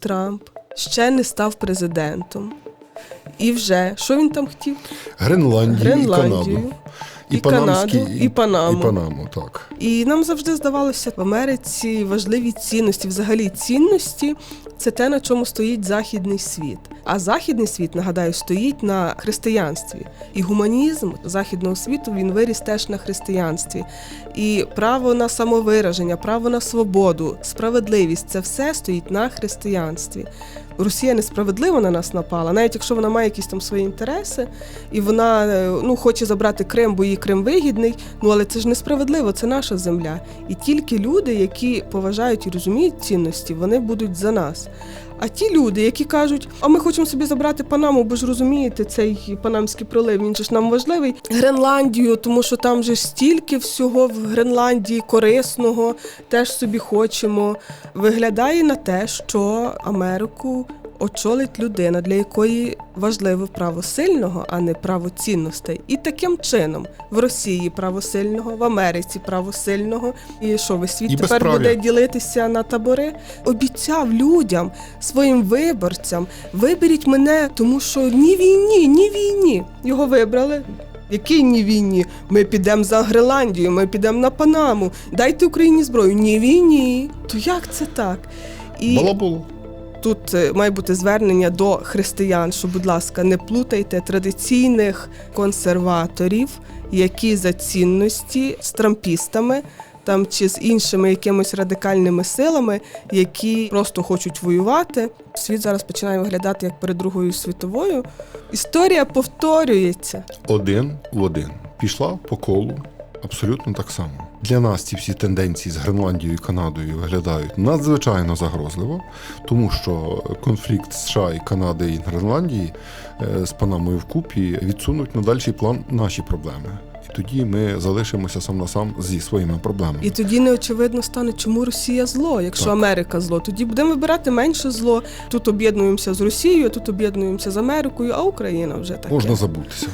Трамп ще не став президентом. І вже що він там хотів? Гренландію, і Гренландію. Канаду. і і Канаду, і Панаму. І Панаму, так. І нам завжди здавалося, в Америці важливі цінності, взагалі цінності це те, на чому стоїть західний світ. А західний світ, нагадаю, стоїть на християнстві. І гуманізм західного світу він виріс теж на християнстві. І право на самовираження, право на свободу, справедливість це все стоїть на християнстві. Росія несправедливо на нас напала, навіть якщо вона має якісь там свої інтереси, і вона е, ну, хоче забрати Крим, бо їй Крим вигідний. Ну але це ж несправедливо, це наша земля. І тільки люди, які поважають і розуміють цінності, вони будуть за нас. А ті люди, які кажуть, а ми хочемо собі забрати Панаму, бо ж розумієте, цей панамський пролив, він же ж нам важливий. Гренландію, тому що там же стільки всього в Гренландії корисного, теж собі хочемо. Виглядає на те, що Америку очолить людина, для якої важливе право сильного, а не право цінностей. І таким чином в Росії право сильного, в Америці право сильного. І що весь світ І тепер буде ділитися на табори? Обіцяв людям, своїм виборцям, виберіть мене, тому що ні війні, ні війні. Його вибрали. Якій ні війні? Ми підемо за Гренландію, ми підемо на Панаму. Дайте Україні зброю. Ні війні. То як це так? І Балаболо. Тут е, має бути звернення до християн, що, будь ласка, не плутайте традиційних консерваторів, які за цінності з трампістами. Там чи з іншими якимись радикальними силами, які просто хочуть воювати. Світ зараз починає виглядати як перед Другою світовою. Історія повторюється. Один в один. Пішла по колу абсолютно так само. Для нас ці всі тенденції з Гренландією і Канадою виглядають надзвичайно загрозливо, тому що конфлікт США і Канади і Гренландії е, з Панамою вкупі відсунуть на дальший план наші проблеми. І тоді ми залишимося сам на сам зі своїми проблемами. І тоді неочевидно стане, чому Росія зло, якщо Так. Америка зло. Тоді будемо вибирати менше зло. Тут об'єднуємося з Росією, тут об'єднуємося з Америкою, а Україна вже таке. Можна забутися.